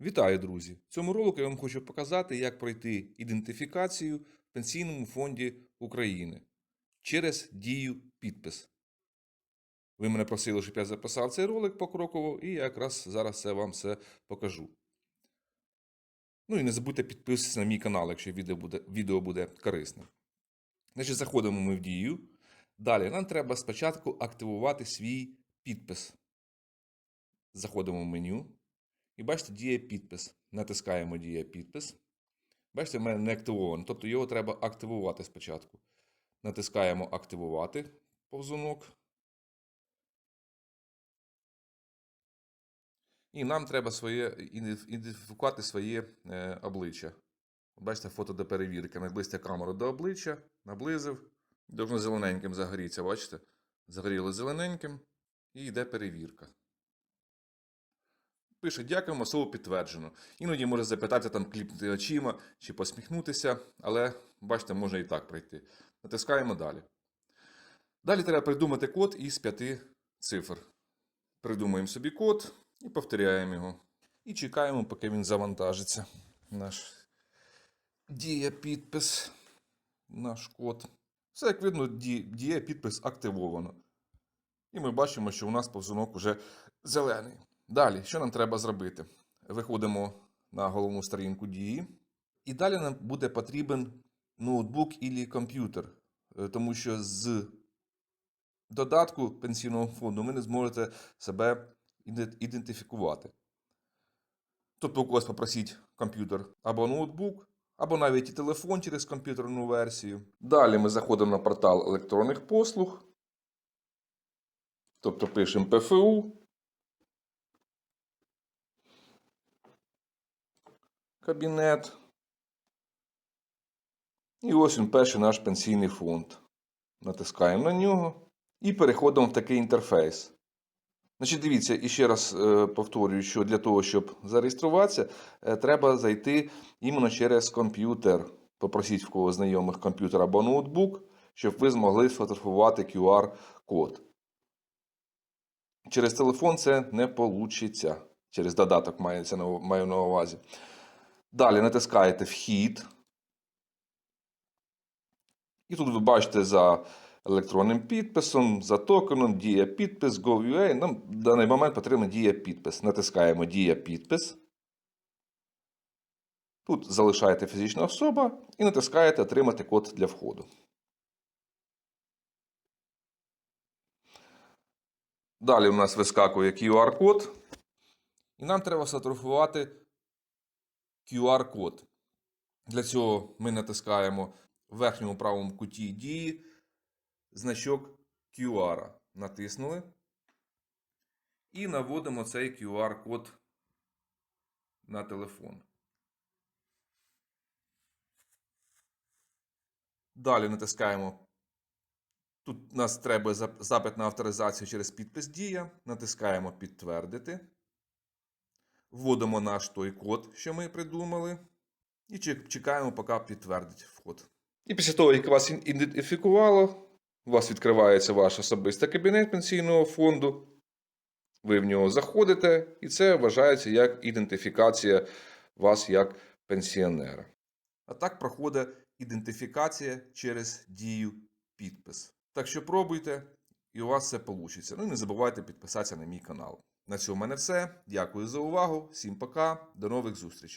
Вітаю, друзі! В цьому ролику я вам хочу показати, як пройти ідентифікацію в Пенсійному фонді України через дію підпис. Ви мене просили, щоб я записав цей ролик покроково, і я якраз зараз це вам все покажу. Ну і не забудьте підписатися на мій канал, якщо відео буде, відео буде корисним. Значить, заходимо ми в дію. Далі нам треба спочатку активувати свій підпис. Заходимо в меню. І бачите, діє підпис. Натискаємо діє підпис. Бачите, в мене не активовано. Тобто його треба активувати спочатку. Натискаємо активувати повзунок. І нам треба своє, ідентифікувати своє е, обличчя. Бачите, фото до перевірки. Наблизьте камеру до обличчя, наблизив. Должно зелененьким загоріться, бачите? Загоріло зелененьким. І йде перевірка. Пише дякуємо, особу підтверджено. Іноді може запитати там кліпнути очима чи посміхнутися, але бачите, можна і так пройти. Натискаємо далі. Далі треба придумати код із п'яти цифр. Придумуємо собі код і повторяємо його. І чекаємо, поки він завантажиться. Наш діє підпис. Наш код. Все, як видно, ді- діє підпис активовано. І ми бачимо, що у нас повзунок уже зелений. Далі, що нам треба зробити? Виходимо на головну сторінку дії. І далі нам буде потрібен ноутбук і комп'ютер, Е, тому що з додатку пенсійного фонду ви не зможете себе ідентифікувати. Тобто у когось попросіть комп'ютер або ноутбук, або навіть і телефон через комп'ютерну версію. Далі ми заходимо на портал електронних послуг. Тобто пишемо ПФУ. Кабінет. І ось він перший наш пенсійний фонд. Натискаємо на нього і переходимо в такий інтерфейс. Значить, дивіться, і ще раз е, повторюю, що для того, щоб зареєструватися, е, треба зайти іменно через комп'ютер. Попросіть в кого знайомих комп'ютер або ноутбук, щоб ви змогли сфотографувати QR-код. Через телефон це не вийде. Через додаток маю на увазі. Далі натискаєте Вхід. І тут ви бачите за електронним підписом, за токеном, дія підпис, Gov.ua. Нам в даний момент потрібен дія підпис. Натискаємо Дія підпис. Тут залишаєте фізична особа і натискаєте Отримати код для входу. Далі у нас вискакує QR-код. І нам треба сфотографувати QR-код. Для цього ми натискаємо в верхньому правому куті дії значок QR. Натиснули. І наводимо цей QR-код на телефон. Далі натискаємо. Тут нас треба запит на авторизацію через підпис Дія. Натискаємо Підтвердити. Вводимо наш той код, що ми придумали. І чекаємо, поки підтвердить вход. І після того, як вас ідентифікувало, у вас відкривається ваш особистий кабінет пенсійного фонду. Ви в нього заходите, і це вважається як ідентифікація вас як пенсіонера. А так проходить ідентифікація через дію підпис. Так що пробуйте, і у вас все вийде. Ну і не забувайте підписатися на мій канал. На цьому в мене все. Дякую за увагу. Всім пока, до нових зустрічей.